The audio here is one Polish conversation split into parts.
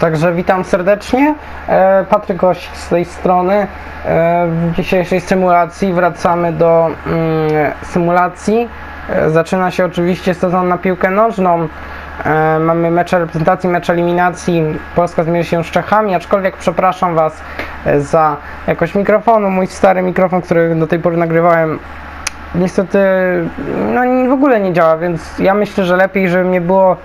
Także witam serdecznie. E, Patryk Oś z tej strony. E, W dzisiejszej symulacji wracamy do mm, symulacji. E, Zaczyna się oczywiście sezon na piłkę nożną. Mamy mecze reprezentacji, mecz eliminacji. Polska zmierzy się z Czechami, aczkolwiek przepraszam Was za jakość mikrofonu. Mój stary mikrofon, który do tej pory nagrywałem, niestety no, w ogóle nie działa, więc ja myślę, że lepiej, żeby mnie było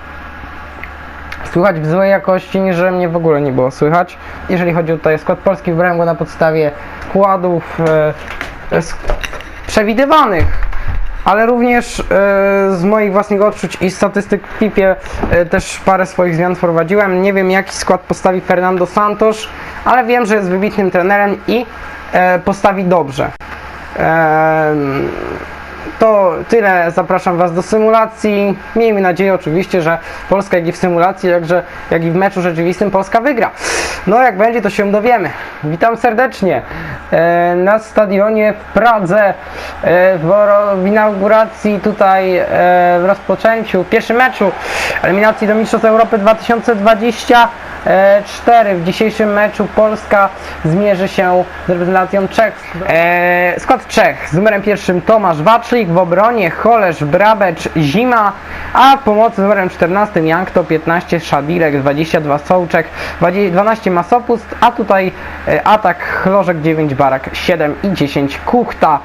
słychać w złej jakości, niż że mnie w ogóle nie było słychać. Jeżeli chodzi o tutaj skład polski, wybrałem go na podstawie składów e, s- przewidywanych, ale również e, z moich własnych odczuć i statystyk w pipie e, też parę swoich zmian wprowadziłem. Nie wiem jaki skład postawi Fernando Santos, ale wiem, że jest wybitnym trenerem i e, postawi dobrze. To tyle. Zapraszam Was do symulacji. Miejmy nadzieję oczywiście, że Polska jak i w symulacji, jakże, jak i w meczu rzeczywistym Polska wygra. No jak będzie, to się dowiemy. Witam serdecznie e, na stadionie w Pradze e, w, inauguracji tutaj e, w rozpoczęciu, w pierwszym meczu eliminacji do Mistrzostw Europy 2024. W dzisiejszym meczu Polska zmierzy się z reprezentacją Czech. Skład Czech z numerem pierwszym Tomasz Waczlik, w obronie Holesz, Brabecz, Zima, a w pomocy numerem 14 Jankto, 15 Szadilek, 22 Sołczek, 20 12 Masopust, a tutaj e, atak Chlożek 9 Barak 7 i 10 Kuchta.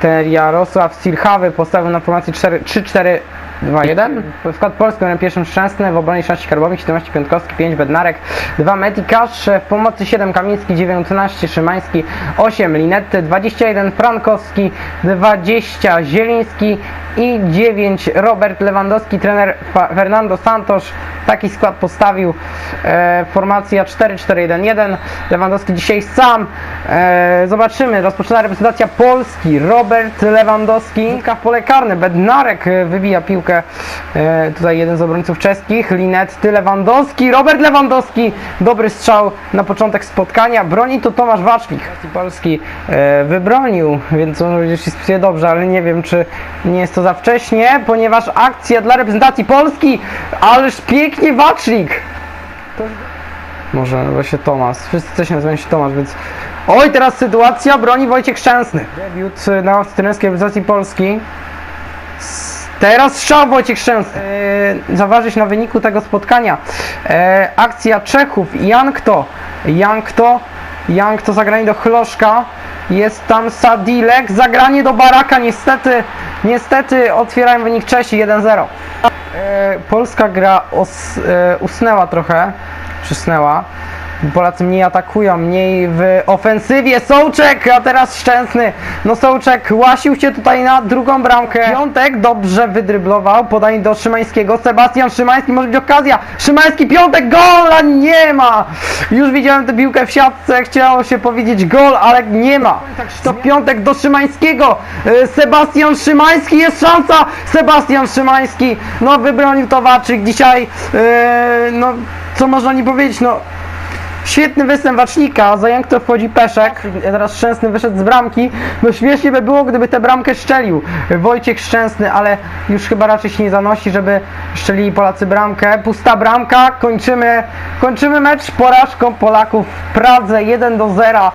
Ten Jarosław Silchawy postawił na formację 3-4 2-1. Skład Polski numerem pierwszym Szczęsny, w obronie 16 Karbowik, 17 Piątkowski, 5 Bednarek, 2 Metikasz, w pomocy 7 Kamiński, 19 Szymański, 8 Linetty, 21 Frankowski, 20 Zieliński i 9 Robert Lewandowski, trener Fernando Santos. Taki skład postawił. E, formacja 4-4-1-1. Lewandowski dzisiaj sam. E, zobaczymy. Rozpoczyna reprezentacja Polski. Robert Lewandowski. Piłka w pole karne. Bednarek e, wybija piłkę. E, tutaj jeden z obrońców czeskich. Linetty Lewandowski. Robert Lewandowski. Dobry strzał na początek spotkania. Broni to Tomasz Waczlik. Polski e, wybronił, więc on już jest dobrze, ale nie wiem, czy nie jest to za wcześnie, ponieważ akcja dla reprezentacji Polski, ależ pięknie Waczlik. Może właśnie Tomasz. Wszyscy też nazywają się Tomasz, więc. Oj, teraz sytuacja broni Wojciech Szczęsny. Debiut y, na trenerskiej reprezentacji Polski. Teraz strzał Wojciech Szczęsny. Yy, na wyniku tego spotkania. E, akcja Czechów. Jankto. Jankto. Jankto zagranie do Chloszka. Jest tam Sadilek. Zagranie do Baraka. Niestety, niestety otwierają wynik Czesi 1-0. E, Polska gra os, e, trochę, przysnęła. Polacy mniej atakują, mniej w ofensywie. Sołczek, a teraz Szczęsny. No Sołczek łasił się tutaj na drugą bramkę. Piątek dobrze wydryblował. Podanie do Szymańskiego. Sebastian Szymański, może być okazja. Szymański, Piątek, gol, a nie ma. Już widziałem tę piłkę w siatce, chciało się powiedzieć gol, ale nie ma. To Piątek do Szymańskiego. E, Sebastian Szymański, jest szansa. Sebastian Szymański, no wybronił Towaczyk dzisiaj. E, no, co można nie powiedzieć, no Świetny występ Wacznika, za jak to wchodzi Peszek, teraz Szczęsny wyszedł z bramki, no śmiesznie by było, gdyby tę bramkę szczelił Wojciech Szczęsny, ale już chyba raczej się nie zanosi, żeby szczelili Polacy bramkę, pusta bramka, kończymy, kończymy mecz. Porażką Polaków w Pradze 1 do 0.